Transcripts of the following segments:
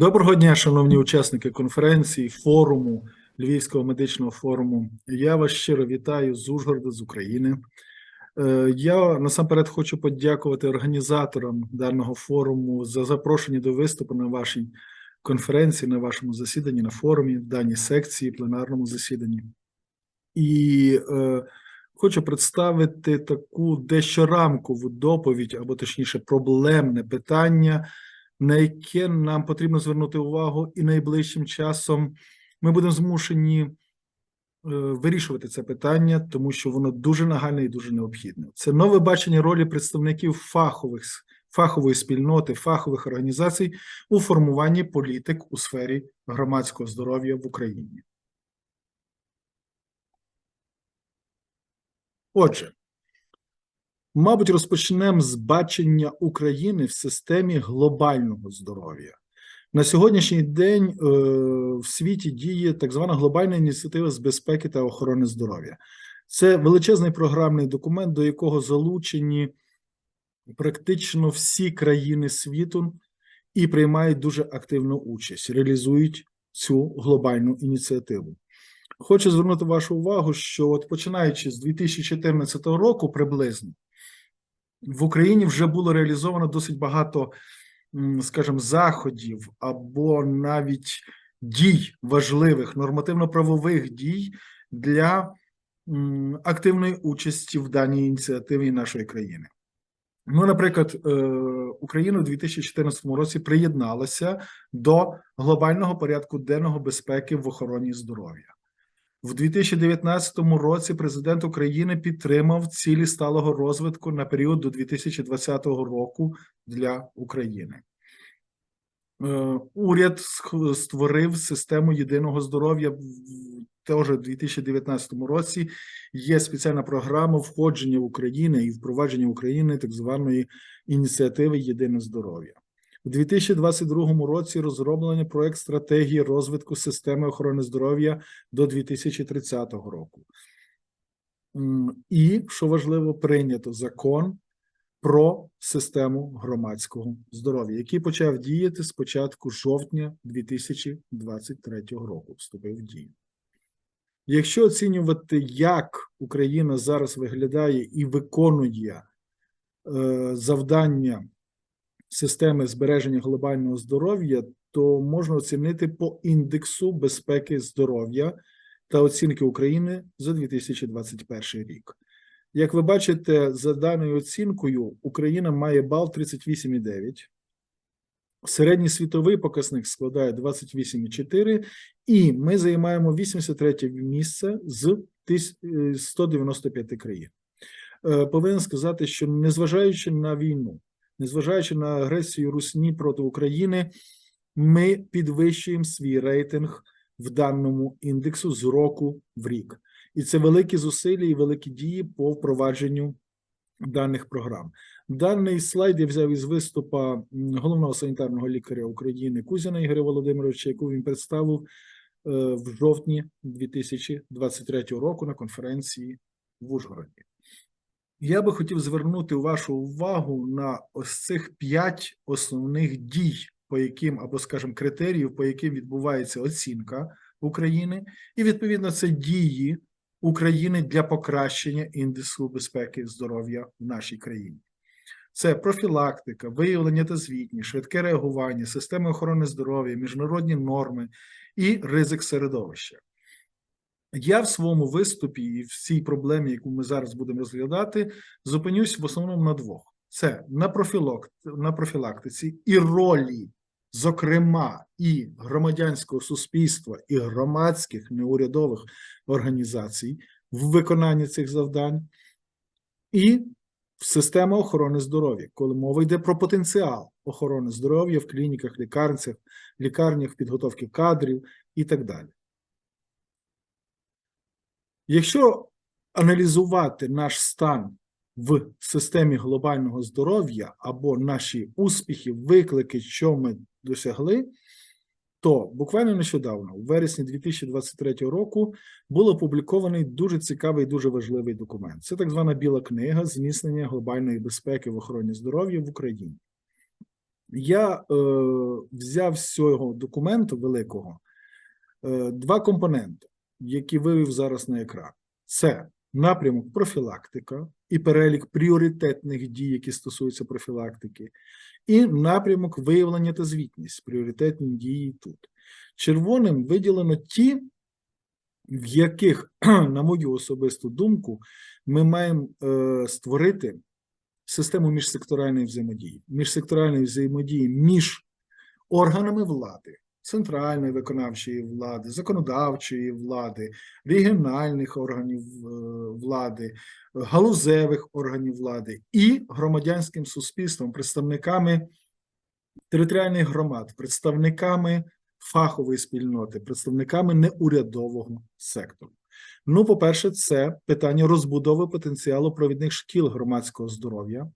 Доброго дня, шановні учасники конференції, форуму Львівського медичного форуму. Я вас щиро вітаю з Ужгорода, з України. Е, Я насамперед хочу подякувати організаторам даного форуму за запрошення до виступу на вашій конференції, на вашому засіданні, на форумі, в даній секції, пленарному засіданні. І е, хочу представити таку дещо рамкову доповідь, або точніше, проблемне питання на яке нам потрібно звернути увагу, і найближчим часом ми будемо змушені е, вирішувати це питання, тому що воно дуже нагальне і дуже необхідне. Це нове бачення ролі представників фахових фахової спільноти, фахових організацій у формуванні політик у сфері громадського здоров'я в Україні. Отже, Мабуть, розпочнемо з бачення України в системі глобального здоров'я. На сьогоднішній день е, в світі діє так звана глобальна ініціатива з безпеки та охорони здоров'я. Це величезний програмний документ, до якого залучені практично всі країни світу і приймають дуже активну участь, реалізують цю глобальну ініціативу. Хочу звернути вашу увагу, що от починаючи з 2014 року приблизно в Україні вже було реалізовано досить багато, скажімо, заходів або навіть дій важливих, нормативно-правових дій для активної участі в даній ініціативі нашої країни. Ну, наприклад, е, Україна у 2014 році приєдналася до глобального порядку денного безпеки в охороні здоров'я. В 2019 році президент України підтримав цілі сталого розвитку на період до 2020 року для України. Е, Уряд створив систему єдиного здоров'я теж у 2019 році. Є спеціальна програма входження в Україну і впровадження України так званої ініціативи Єдине здоров'я. У 2022 році розроблено проект стратегії розвитку системи охорони здоров'я до 2030 року. І, що важливо, прийнято закон про систему громадського здоров'я, який почав діяти з початку жовтня 2023 року. Вступив в дію. Якщо оцінювати, як Україна зараз виглядає і виконує е, завдання системи збереження глобального здоров'я, то можна оцінити по індексу безпеки здоров'я та оцінки України за 2021 рік. Як ви бачите, за даною оцінкою Україна має бал 38,9. Середній світовий показник складає 28,4, і ми займаємо 83 місце з е, 195 країн. Е, Повинен сказати, що незважаючи на війну, незважаючи на агресію Русні проти України, ми підвищуємо свій рейтинг в даному індексу з року в рік. І це великі зусилля і великі дії по впровадженню даних програм. Даний слайд я взяв із виступа головного санітарного лікаря України Кузіна Ігоря Володимировича, яку він представив е, в жовтні 2023 року на конференції в Ужгороді. Я би хотів звернути вашу увагу на ось цих п'ять основних дій, по яким, або, скажімо, критеріїв, по яким відбувається оцінка України, і відповідно це дії України для покращення індексу безпеки здоров'я в нашій країні. Це профілактика, виявлення та звітність, швидке реагування, системи охорони здоров'я, міжнародні норми і ризик середовища. Я в своєму виступі і в цій проблемі, яку ми зараз будемо розглядати, зупинюсь в основному на двох: це на профілактиці і ролі, зокрема, і громадянського суспільства, і громадських неурядових організацій в виконанні цих завдань, і в систему охорони здоров'я, коли мова йде про потенціал охорони здоров'я в клініках, лікарнях, лікарнях, підготовки кадрів і так далі. Якщо аналізувати наш стан в системі глобального здоров'я або наші успіхи, виклики, що ми досягли, то буквально нещодавно, у вересні 2023 року, був опублікований дуже цікавий, і дуже важливий документ. Це так звана біла книга зміцнення глобальної безпеки в охороні здоров'я в Україні. Я е, взяв з цього документу великого е, два компоненти, які вивів зараз на екран. Це напрямок профілактика і перелік пріоритетних дій, які стосуються профілактики, і напрямок виявлення та звітність, пріоритетні дії тут. Червоним виділено ті, в яких, на мою особисту думку, ми маємо е, створити систему міжсекторальної взаємодії, міжсекторальної взаємодії між органами влади, центральної виконавчої влади, законодавчої влади, регіональних органів е, влади, галузевих органів влади і громадянським суспільством, представниками територіальних громад, представниками фахової спільноти, представниками неурядового сектору. Ну, по-перше, це питання розбудови потенціалу провідних шкіл громадського здоров'я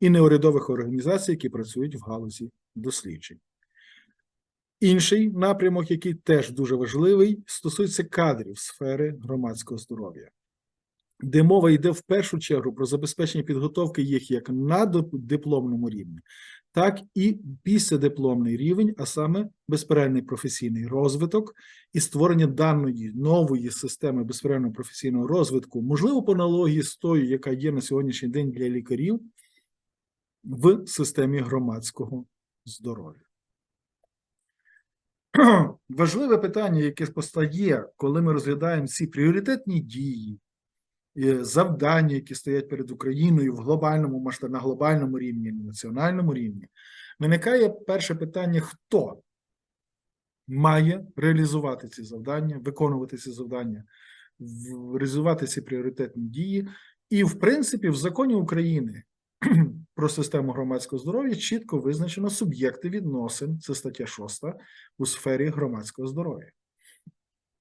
і неурядових організацій, які працюють в галузі досліджень. Інший напрямок, який теж дуже важливий, стосується кадрів сфери громадського здоров'я, де мова йде в першу чергу про забезпечення підготовки їх як на дипломному рівні, так і післядипломний рівень, а саме безперервний професійний розвиток і створення даної нової системи безперервного професійного розвитку, можливо, по аналогії з тою, яка є на сьогоднішній день для лікарів в системі громадського здоров'я. Важливе питання, яке постає, коли ми розглядаємо ці пріоритетні дії, е, завдання, які стоять перед Україною в глобальному масштабі, на глобальному рівні, на національному рівні, виникає перше питання: хто має реалізувати ці завдання, виконувати ці завдання, реалізувати ці пріоритетні дії, і, в принципі, в законі України про систему громадського здоров'я чітко визначено суб'єкти відносин, це стаття 6, у сфері громадського здоров'я.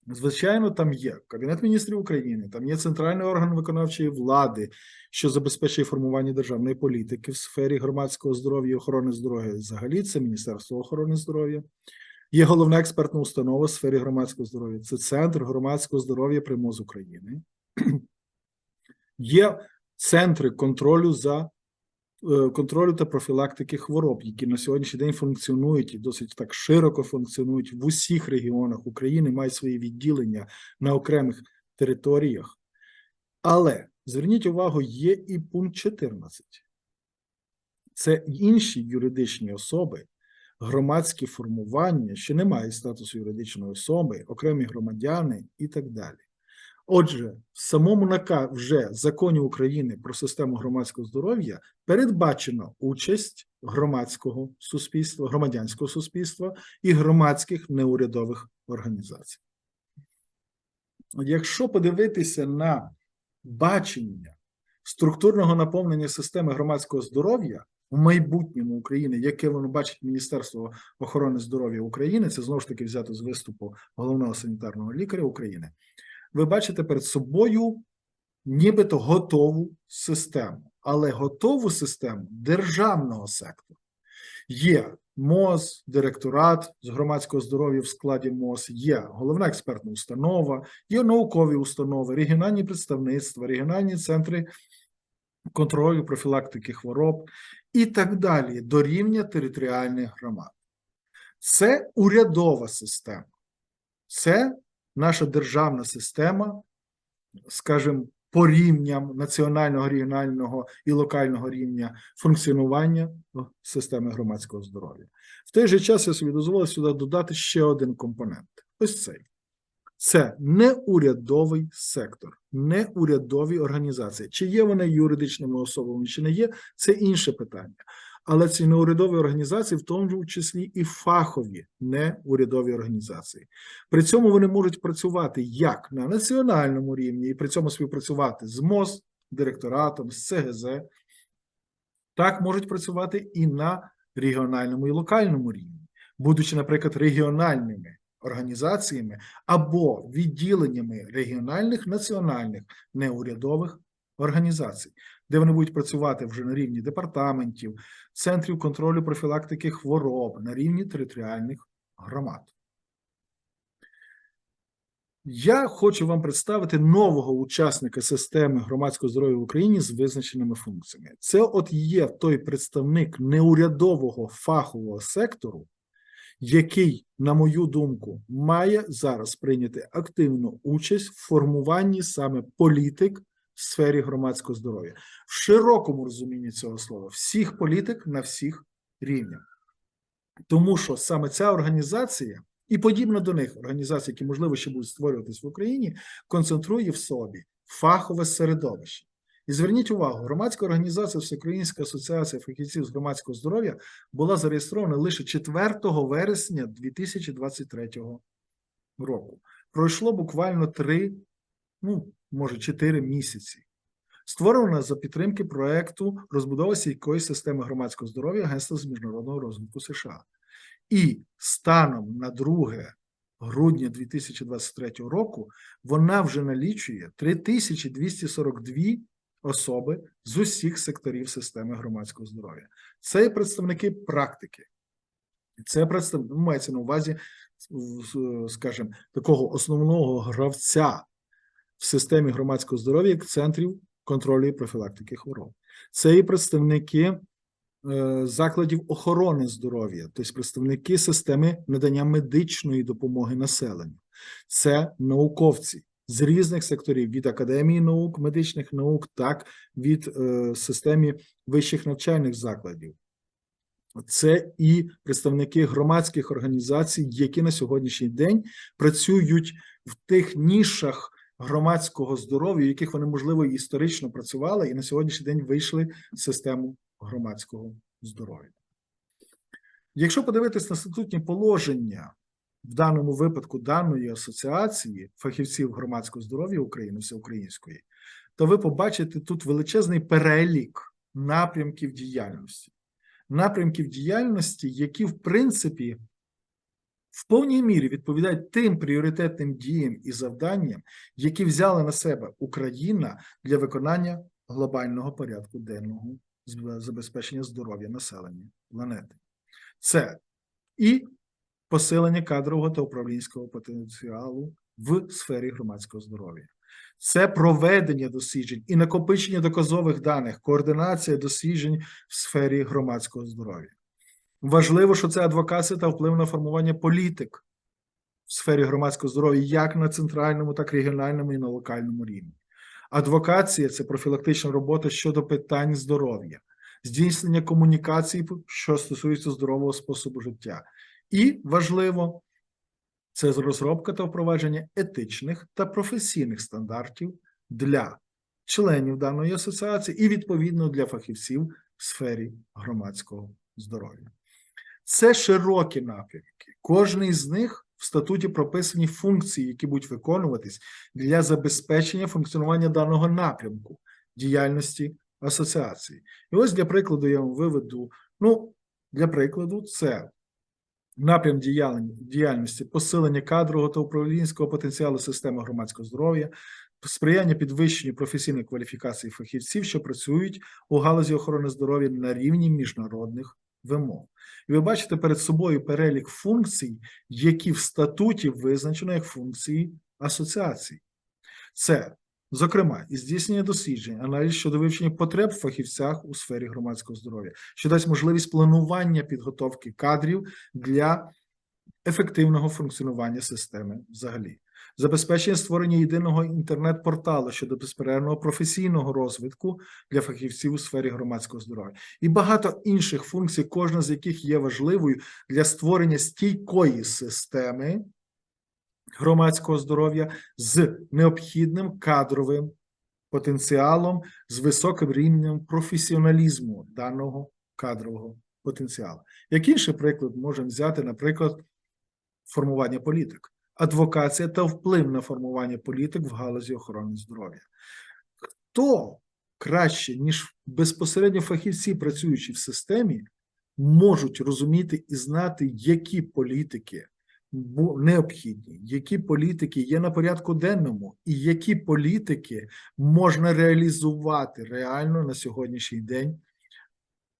Звичайно, там є Кабінет міністрів України, там є центральний орган виконавчої влади, що забезпечує формування державної політики в сфері громадського здоров'я і охорони здоров'я. Взагалі, це Міністерство охорони здоров'я. Є головна експертна установа в сфері громадського здоров'я. Це Центр громадського здоров'я при МОЗ України. Є центри контролю за контролю та профілактики хвороб, які на сьогоднішній день функціонують і досить так широко функціонують в усіх регіонах України, мають свої відділення на окремих територіях. Але зверніть увагу, є і пункт 14. Це інші юридичні особи, громадські формування, що не мають статусу юридичної особи, окремі громадяни і так далі. Отже, в самому НАКА вже законі України про систему громадського здоров'я передбачена участь громадського суспільства, громадянського суспільства і громадських неурядових організацій. Якщо подивитися на бачення структурного наповнення системи громадського здоров'я в майбутньому України, яке воно бачить Міністерство охорони здоров'я України, це знову ж таки взято з виступу головного санітарного лікаря України ви бачите перед собою нібито готову систему, але готову систему державного сектору. Є МОЗ, директорат з громадського здоров'я в складі МОЗ, є головна експертна установа, є наукові установи, регіональні представництва, регіональні центри контролю профілактики хвороб і так далі до рівня територіальних громад. Це урядова система. Це наша державна система, скажімо, по рівням національного, регіонального і локального рівня функціонування системи громадського здоров'я. В той же час я собі дозволив сюди додати ще один компонент: ось цей. Це неурядовий сектор, неурядові організації. Чи є вони юридичними особами, чи не є, це інше питання але ці неурядові організації, в тому числі і фахові неурядові організації. При цьому вони можуть працювати як на національному рівні, і при цьому співпрацювати з МОЗ, директоратом, з ЦГЗ, так можуть працювати і на регіональному і локальному рівні, будучи, наприклад, регіональними. Організаціями або відділеннями регіональних національних неурядових організацій, де вони будуть працювати вже на рівні департаментів, центрів контролю профілактики хвороб, на рівні територіальних громад. Я хочу вам представити нового учасника системи громадського здоров'я в Україні з визначеними функціями. Це от є той представник неурядового фахового сектору, який, на мою думку, має зараз прийняти активну участь в формуванні саме політик в сфері громадського здоров'я в широкому розумінні цього слова, всіх політик на всіх рівнях. Тому що саме ця організація і подібна до них організації, які можливо ще будуть створюватись в Україні, концентрує в собі фахове середовище. І зверніть увагу, громадська організація Всеукраїнська асоціація фахівців з громадського здоров'я була зареєстрована лише 4 вересня 2023 року. Пройшло буквально 3, ну може 4 місяці. Створена за підтримки проекту розбудова сійкої системи громадського здоров'я Агентства з міжнародного розвитку США. І станом на 2 грудня 2023 року вона вже налічує 3242 особи з усіх секторів системи громадського здоров'я. Це і представники практики, це представник, ну, мається на увазі, скажімо, такого основного гравця в системі громадського здоров'я як центрів контролю і профілактики хвороб. Це і представники е, закладів охорони здоров'я, тобто представники системи надання медичної допомоги населенню, це науковці з різних секторів від академії наук, медичних наук, так від е, системи вищих навчальних закладів. Це і представники громадських організацій, які на сьогоднішній день працюють в тих нішах громадського здоров'я, в яких вони, можливо, історично працювали, і на сьогоднішній день вийшли в систему громадського здоров'я. Якщо подивитись на статутні положення в даному випадку даної асоціації фахівців громадського здоров'я України, всеукраїнської, то ви побачите тут величезний перелік напрямків діяльності. Напрямків діяльності, які, в принципі, в повній мірі відповідають тим пріоритетним діям і завданням, які взяла на себе Україна для виконання глобального порядку денного забезпечення здоров'я населення планети. Це і посилення кадрового та управлінського потенціалу в сфері громадського здоров'я. Це проведення досліджень і накопичення доказових даних, координація досліджень в сфері громадського здоров'я. Важливо, що це адвокація та вплив на формування політик в сфері громадського здоров'я як на центральному, так і регіональному і на локальному рівні. Адвокація це профілактична робота щодо питань здоров'я, здійснення комунікації, що стосується здорового способу життя. І важливо, це розробка та впровадження етичних та професійних стандартів для членів даної асоціації і, відповідно, для фахівців в сфері громадського здоров'я. Це широкі напрямки. Кожний з них в статуті прописані функції, які будуть виконуватись для забезпечення функціонування даного напрямку діяльності асоціації. І ось для прикладу я вам виведу. Ну, для прикладу, це напрям діяльності посилення кадрового та управлінського потенціалу системи громадського здоров'я, сприяння підвищенню професійної кваліфікації фахівців, що працюють у галузі охорони здоров'я на рівні міжнародних вимог. І ви бачите перед собою перелік функцій, які в статуті визначено як функції асоціації. Це, зокрема, і здійснення досліджень, аналіз щодо вивчення потреб в фахівцях у сфері громадського здоров'я, що дасть можливість планування підготовки кадрів для ефективного функціонування системи взагалі забезпечення створення єдиного інтернет-порталу щодо безперервного професійного розвитку для фахівців у сфері громадського здоров'я і багато інших функцій, кожна з яких є важливою для створення стійкої системи громадського здоров'я з необхідним кадровим потенціалом, з високим рівнем професіоналізму даного кадрового потенціалу. Як інший приклад можемо взяти, наприклад, формування політик адвокація та вплив на формування політик в галузі охорони здоров'я. Хто краще, ніж безпосередньо фахівці, працюючи в системі, можуть розуміти і знати, які політики необхідні, які політики є на порядку денному, і які політики можна реалізувати реально на сьогоднішній день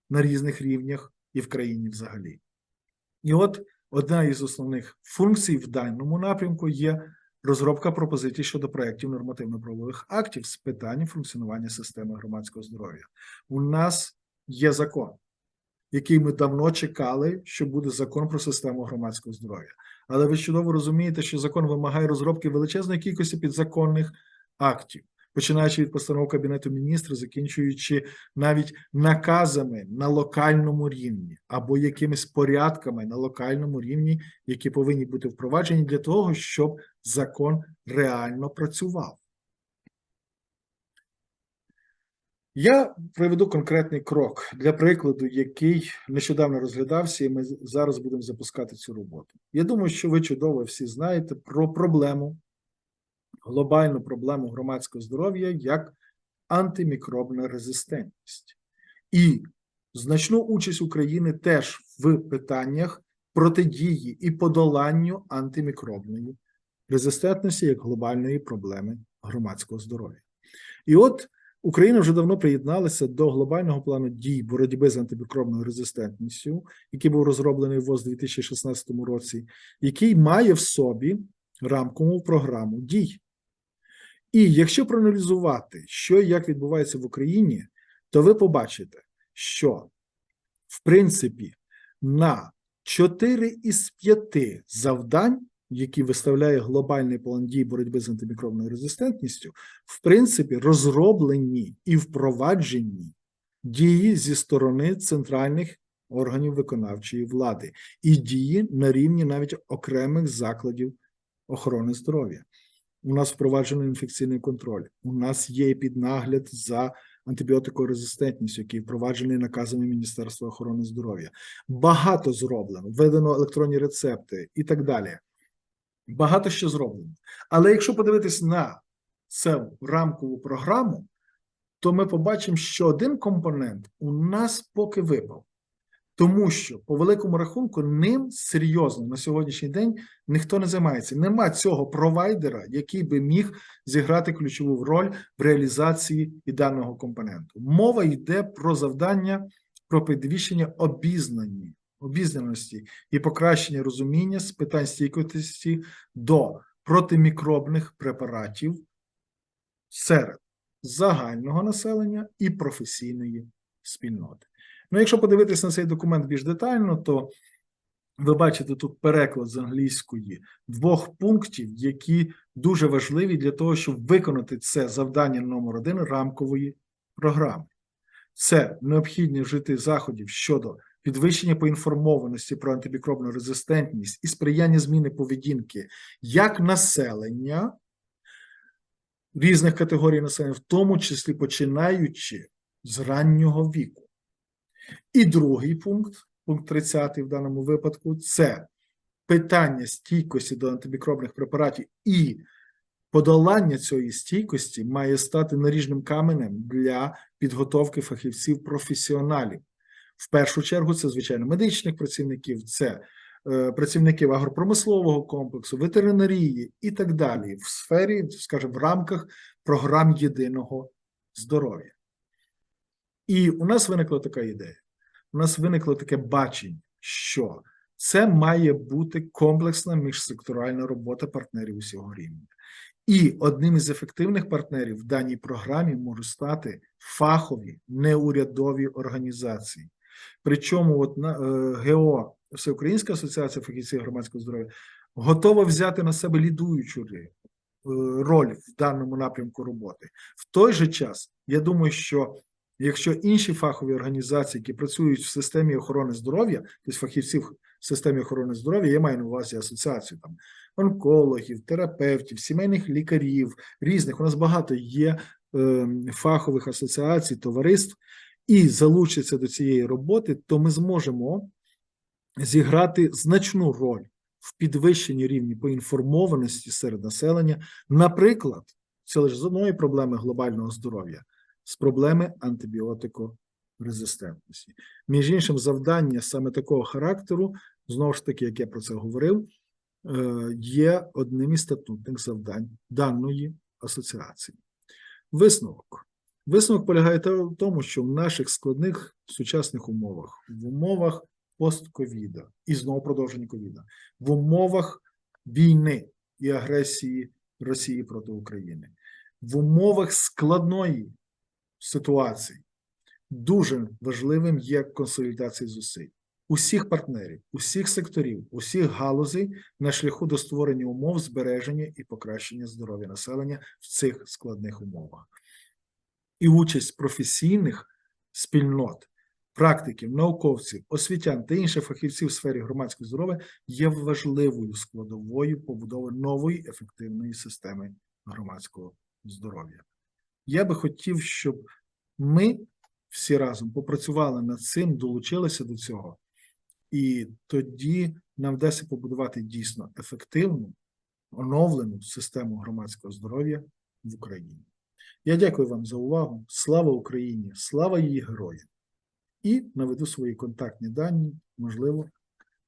на різних рівнях і в країні взагалі. І от Одна із основних функцій в даному напрямку є розробка пропозицій щодо проєктів нормативно-правових актів з питань функціонування системи громадського здоров'я. У нас є закон, який ми давно чекали, що буде закон про систему громадського здоров'я. Але ви чудово розумієте, що закон вимагає розробки величезної кількості підзаконних актів, починаючи від постанов Кабінету міністрів, закінчуючи навіть наказами на локальному рівні або якимись порядками на локальному рівні, які повинні бути впроваджені для того, щоб закон реально працював. Я приведу конкретний крок для прикладу, який нещодавно розглядався, і ми зараз будемо запускати цю роботу. Я думаю, що ви чудово всі знаєте про проблему, глобальну проблему громадського здоров'я як антимікробна резистентність. І значну участь України теж в питаннях протидії і подоланню антимікробної резистентності як глобальної проблеми громадського здоров'я. І от Україна вже давно приєдналася до глобального плану дій боротьби з антимікробною резистентністю, який був розроблений в ВОЗ у 2016 році, який має в собі рамкову програму дій. І якщо проаналізувати, що і як відбувається в Україні, то ви побачите, що в принципі на 4 із 5 завдань які виставляє глобальний план дій боротьби з антимікробною резистентністю, в принципі, розроблені і впроваджені дії зі сторони центральних органів виконавчої влади і дії на рівні навіть окремих закладів охорони здоров'я. У нас впроваджено інфекційний контроль. У нас є піднагляд за антибіотикорезистентністю, який впроваджений наказами Міністерства охорони здоров'я. Багато зроблено, введено електронні рецепти і так далі. Багато що зроблено. Але якщо подивитись на цю рамкову програму, то ми побачимо, що один компонент у нас поки випав. Тому що, по великому рахунку, ним серйозно на сьогоднішній день ніхто не займається. Нема цього провайдера, який би міг зіграти ключову роль в реалізації і даного компоненту. Мова йде про завдання про підвищення обізнані обізнаності і покращення розуміння з питань стійкості до протимікробних препаратів серед загального населення і професійної спільноти. Ну, якщо подивитися на цей документ більш детально, то ви бачите тут переклад з англійської двох пунктів, які дуже важливі для того, щоб виконати це завдання номер один рамкової програми. Це необхідні вжити заходів щодо підвищення поінформованості про антимікробну резистентність і сприяння зміни поведінки як населення різних категорій населення, в тому числі починаючи з раннього віку. І другий пункт, пункт 30 в даному випадку, це питання стійкості до антимікробних препаратів і подолання цієї стійкості має стати наріжним каменем для підготовки фахівців професіоналів. В першу чергу це звичайно медичних працівників, це е, працівників агропромислового комплексу, ветеринарії і так далі, в сфері, скажімо, в рамках програм єдиного здоров'я. І у нас виникла така ідея. У нас виникло таке бачення, що це має бути комплексна міжсекторальна робота партнерів усього рівня. І одним із ефективних партнерів в даній програмі можуть стати фахові неурядові організації, Причому, от на е, ГО, Всеукраїнська асоціація фахівців громадського здоров'я, готова взяти на себе лідуючу е, роль в даному напрямку роботи. В той же час, я думаю, що якщо інші фахові організації, які працюють в системі охорони здоров'я, тобто фахівців в системі охорони здоров'я, я маю на увазі асоціацію там онкологів, терапевтів, сімейних лікарів, різних. У нас багато є е, фахових асоціацій, товариств і залучаться до цієї роботи, то ми зможемо зіграти значну роль в підвищенні рівні поінформованості серед населення, наприклад, це лише з одної проблеми глобального здоров'я, з проблеми антибіотикорезистентності. Між іншим, завдання саме такого характеру, знову ж таки, як я про це говорив, е, є одним із статутних завдань даної асоціації. Висновок. Висновок полягає в тому, що в наших складних сучасних умовах, в умовах постковіда і знову продовження ковіда, в умовах війни, і агресії Росії проти України. В умовах складної ситуації дуже важливим є консолідація зусиль усіх партнерів, усіх секторів, усіх галузей на шляху до створення умов збереження і покращення здоров'я населення в цих складних умовах. І участь професійних спільнот, практиків, науковців, освітян та інших фахівців в сфері громадського здоров'я є важливою складовою побудови нової ефективної системи громадського здоров'я. Я би хотів, щоб ми всі разом попрацювали над цим, долучилися до цього, і тоді нам вдасться побудувати дійсно ефективну, оновлену систему громадського здоров'я в Україні. Я дякую вам за увагу. Слава Україні! Слава її героям! І наведу свої контактні дані. Можливо,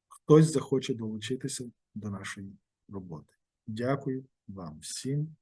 хтось захоче долучитися до нашої роботи. Дякую вам всім